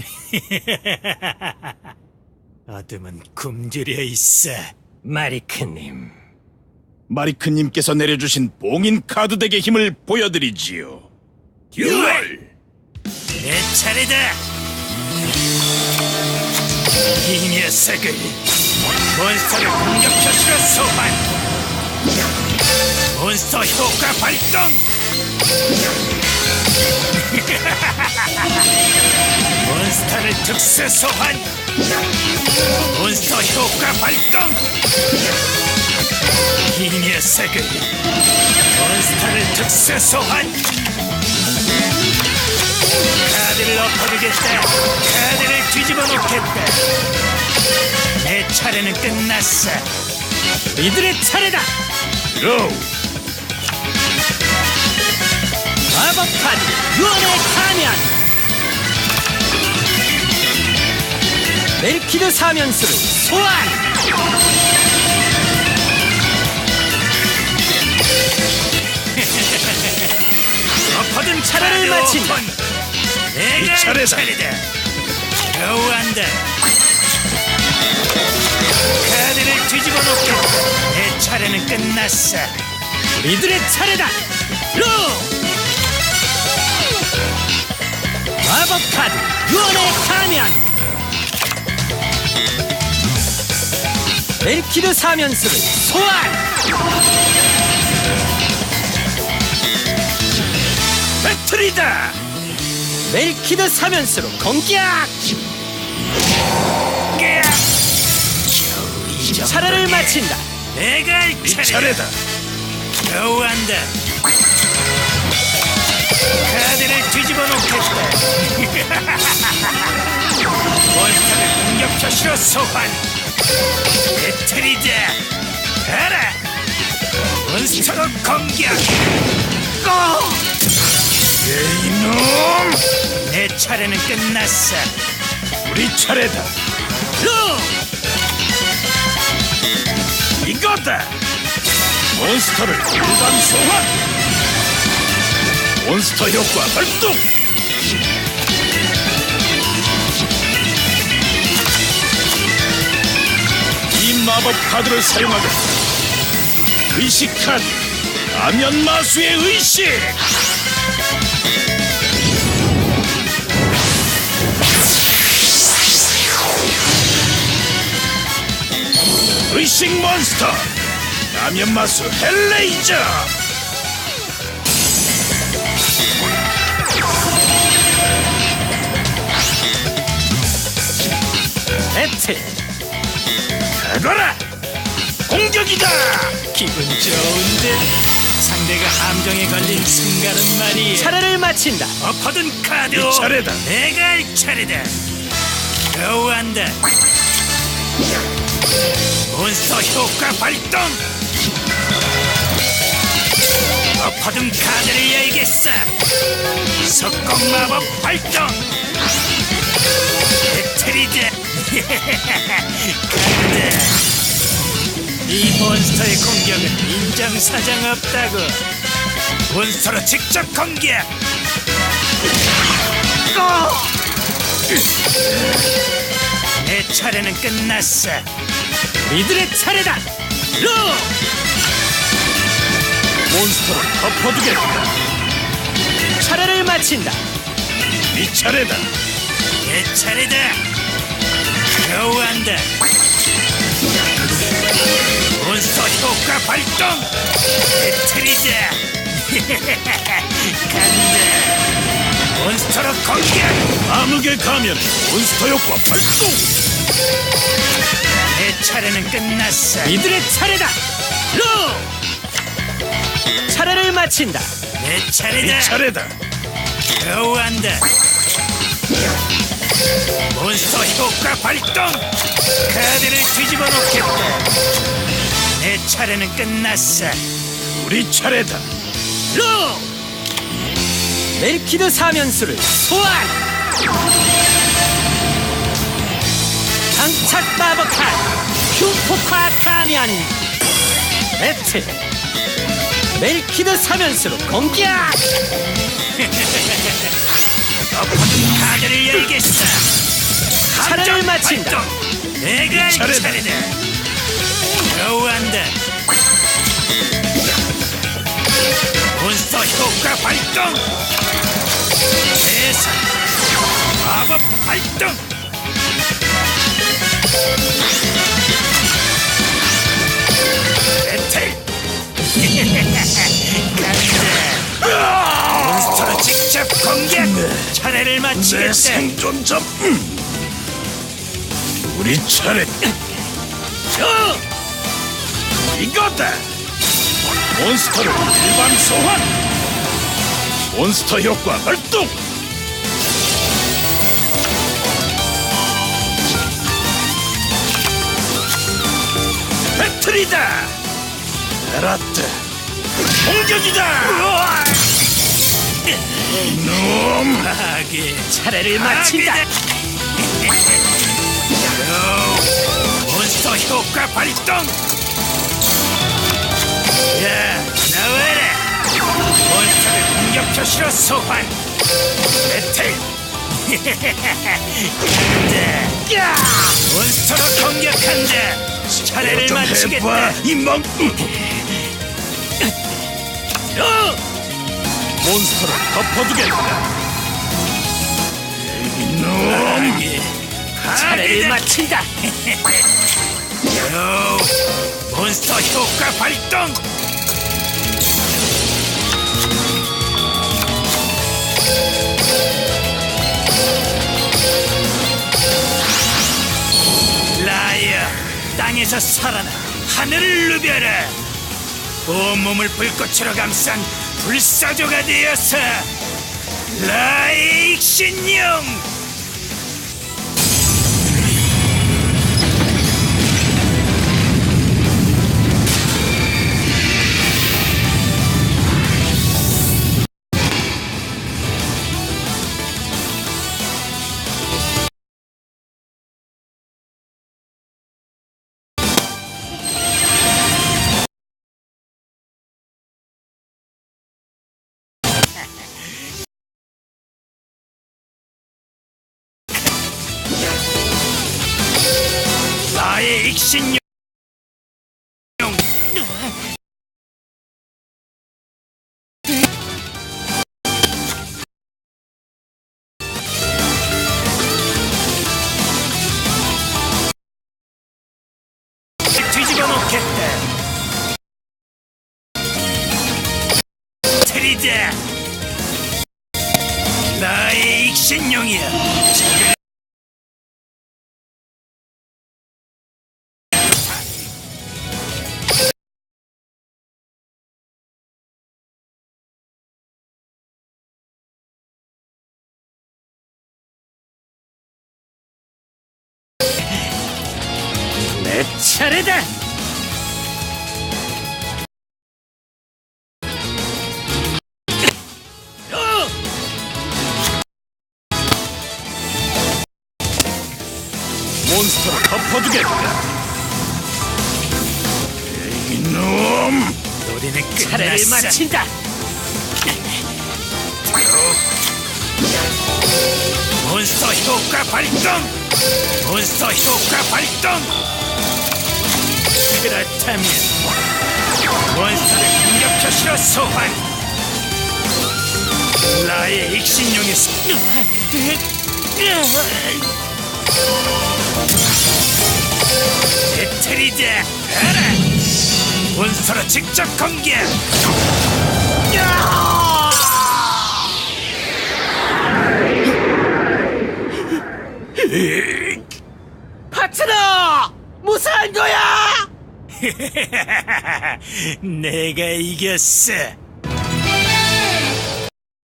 어둠은 굶주려 있어. 마리크님, 마리크님께서 내려주신 봉인 카드 덱의 힘을 보여드리지요. 듀얼! 내 차례다. 이 녀석을 몬스터를 공격 표시로 소환. 몬스터 효과 발동. 몬스터를 특수 소환. 몬스터 효과 발동. 이 녀석을 몬스터를 특수 소환. 카드를 엎어주겠다. 카드를 뒤집어 놓겠다. 내 차례는 끝났어. 이들의 차례다. 로! 마법 카드 유언의 가면. 멜키드 사면수를 소환. 엎어둔 차례를. 내가 이 차례다. 겨우 한다. 카드를 뒤집어 놓겠다. 내 차례는 끝났어. 이들의 차례다. 로. 마법 카드 유언의 가면. 멜키드 사면수를 소환. 배틀이다. 멜키드 사면수로 공격. 차례를 마친다. 내가 할. 차례다. 겨우 한다. 카드를 뒤집어 놓겠다. 공격 표시로 소환. 배틀이다. 가라. 몬스터로 공격. 고! 이놈! 내 차례는 끝났어. 우리 차례다. 루! 이거다! 몬스터를 일반 소환! 몬스터 효과 발동! 마법 카드를 사용하겠다. 의식 카드, 아면 마수의 의식! 의식 몬스터, 아면 마수 헬레이저! 가거라! 공격이다! 기분 좋은데 상대가 함정에 걸린 순간은 말이야. 차례를 마친다. 엎어둔 카드. 이 차례다. 내가 할 차례다. 겨우 한다. 몬스터 효과 발동. 엎어둔 카드를 열겠어. 석공 마법 발동. 배틀이다. 간다. 이 몬스터의 공격은 인정사정 없다고. 몬스터로 직접 공격. 내 차례는 끝났어. 이들의 차례다. 로. 몬스터를 덮어두겠다! 마친다. 이 차례다! 내 차례다. 겨우 한다. 몬스터 효과 발동. 배틀이다. 간다. 몬스터로 공격. 암흑의 가면 몬스터 효과 발동! 내 차례는 끝났어. 이들의 차례다. 로. 차례를 마친다. 내이 차례다. 차례다! 겨우 한다. 몬스터 효과 발동. 카드를 뒤집어 놓겠다. 내 차례는 끝났어. 우리 차례다! 로. 멜키드 사면수를 소환. 장착 마법 카드 흉폭화 가면. 배틀. 멜키드 사면수로 공격. 카드를 열겠어. 차례를 마친다. 내가 이 차례다. 차례다. 겨우한다. 몬스터 효과 발동. 대사. 마법 발동. 차례를 내 마치겠다. 생존자. 음. 우리 차례. 저 이거다. 몬스터를 일반 소환. 몬스터 효과 발동. 배틀이다. 알았다. 공격이다. 놈. 하게 차례를 마친다. 몬스터 효과 발동! 야, 나와라! 몬스터를 공격 표시로 소환! 배틀! 간다! 몬스터로 공격한다! 차례를 좀 마치겠다! 해봐, 이 멍. 몬스터를 덮어두겠다. 이놈. 하게! 차례를! 마친다. 요! 몬스터 효과 발동! 라이어, 땅에서 살아나 하늘을 누벼라! 온몸을 불꽃으로 감싼 불사조가 되어서 라이익 신용! 신용이야 지금 내 차례다. 몬스터를 덮어두겠다. 이놈. 노래는 차례를 끝났어. 마친다. 몬스터 효과 발동! 몬스터 효과 발동! 그렇다면 몬스터를 공격 표시로 소환! 나의 익신용의 수... 배틀이다! 알아! 몬스터로 직접 공격! 파트너! 무사한 거야? 내가 이겼어!